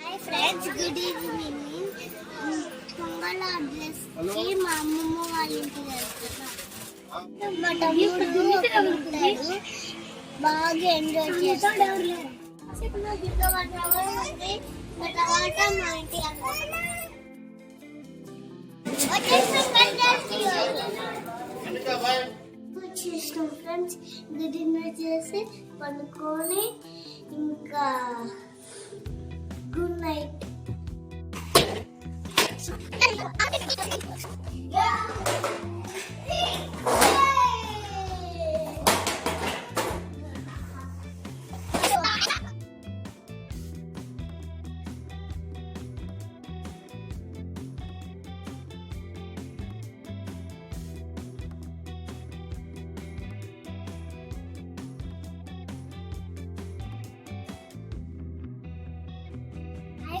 Hi friends good evening Pongal అడ్రస్కి మా అమ్మమ్మ వాళ్ళ ఇంటికి వెళ్తున్నాం మా తమ్ముడు ఉంటాడు బాగా ఎంజాయ్ చేస్తాడు మా తర్వాత మా ఇంటికి వెళ్తాం వచ్చేసాం పంచాయతీ చేసినాం ఫ్రెండ్స్ డిన్నర్ చేసి పడుకొని ఇంకా good night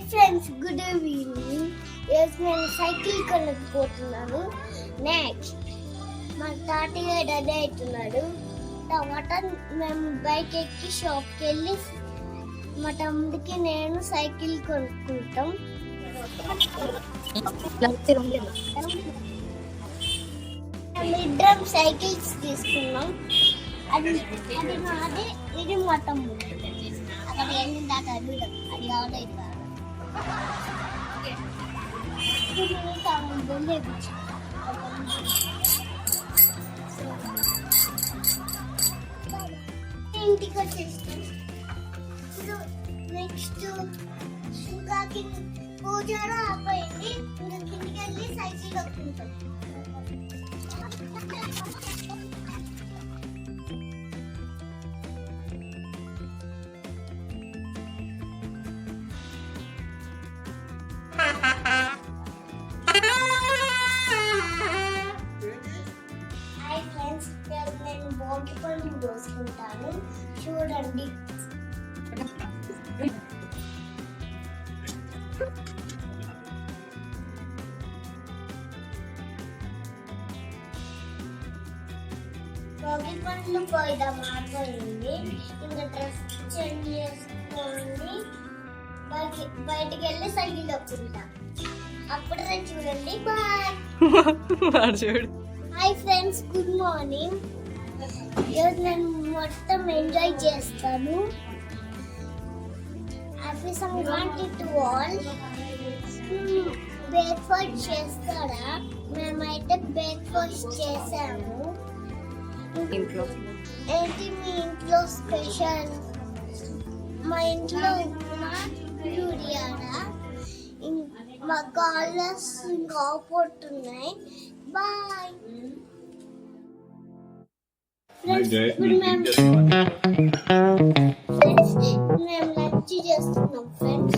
hi friends good evening ఈరోజు నేను సైకిల్ కొనకపోతున్నాను నెక్స్ట్ మా తాతయ్య రెడీ అవుతున్నాడు. తర్వాత మేము బైక్ ఎక్కి షాప్కి వెళ్ళి మా తమ్ముడికి నేను సైకిల్ కొనుక్కుంటాం. ఇద్దరం సైకిల్స్ తీసుకున్నాం. అది అది మాది ఇది మా తమ్ముడు. అక్కడ ఏంటి దాకా అది కావాలి Inconsistent. So next to sugar king, वो जा रहा आप आएँगे, उनके लिए साइज़ ही रखूँगा। చూడండి. భోగి పండ్లు పోయిదా మారిపోయింది ఇంకా డ్రెస్ చేంజ్ చేసుకొని బయటికి బయటికి వెళ్ళి సైకిల్ తప్పుకుంటా అప్పుడే చూడండి బాయ్ చూడు. Hi friends good morning. ఈరోజు నేను మొత్తం ఎంజాయ్ చేస్తాను. సంక్రాంతి టు ఆల్ బ్రేక్ఫాస్ట్ చేస్తారా? మేమైతే బ్రేక్ఫాస్ట్ చేసాము. ఇంట్లో. ఏంటి మీ ఇంట్లో స్పెషల్ మా ఇంట్లో యూరియాడా మా కాలర్స్ ఇంకా పోతున్నాయి bye Friends, remember, friends, remember to just know friends.